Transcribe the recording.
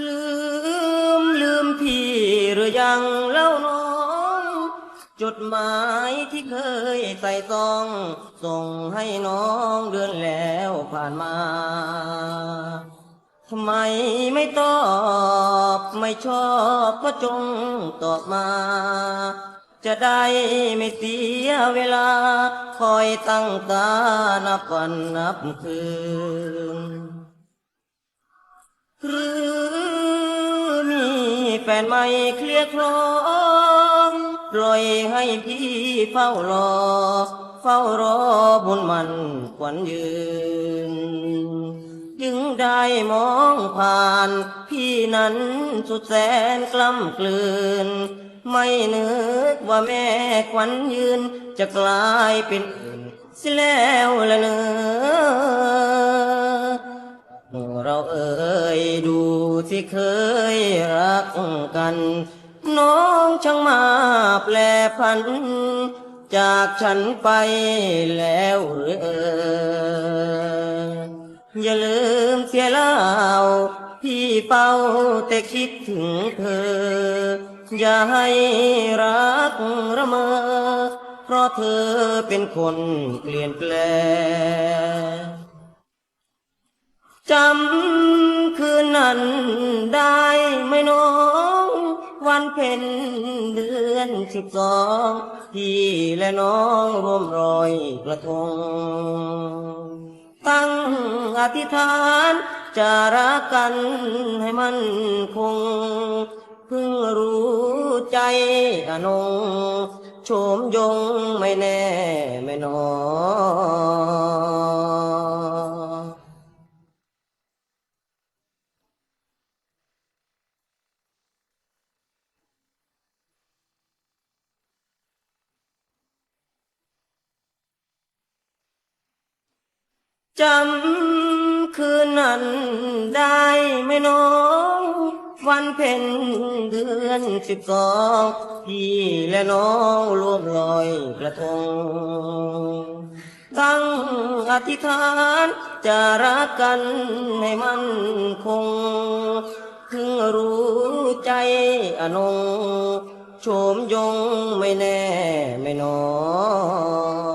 ลืมลืมพี่หรือยังเล่าน้อง จดหมายที่เคยใส่ซอง ส่งให้น้องเดือนแล้วผ่านมาทำไมไม่ตอบไม่ชอบก็จงตอบมา จะได้ไม่เสียเวลา คอยตั้งตานับวันนับคืนหรือ แฟนใหม่เคลียร์คลองปล่อยให้พี่เฝ้ารอ เฝ้ารอบุญมันขวัญยืน จึงได้มองผ่าน พี่นั้นสุดแสนกล้ำกลืน ไม่นึกว่าแม่ขวัญยืน จะกลายเป็นอื่นเสิแล้วละเนื้อ เคยรักกัน น้องช่างมาแปลพัน จากฉันไปแล้วหรือเอออย่าลืมเสียเล่าพี่เป้าแต่คิดถึงเธอ อย่าให้รักระเมอเพราะเธอเป็นคนเปลี่ยนแปลงจำันได้ไหมน้อง วันเพ็ญเดือนสิบสองพี่และน้องร่วมรอยกระทง ตั้งอธิษฐานจะรักกันให้มันคง เพิ่งรู้ใจอนงโฉมยงไม่แน่ไม่นอน จำคืนนั้นได้ไหมน้อง วันเพ็ญเดือนสิบสองพี่และน้องรวมลอยกระทง ตั้งอธิษฐานจะรักกันให้มันคงเพิ่งรู้ใจอนงโฉมยงไม่แน่ไม่นอน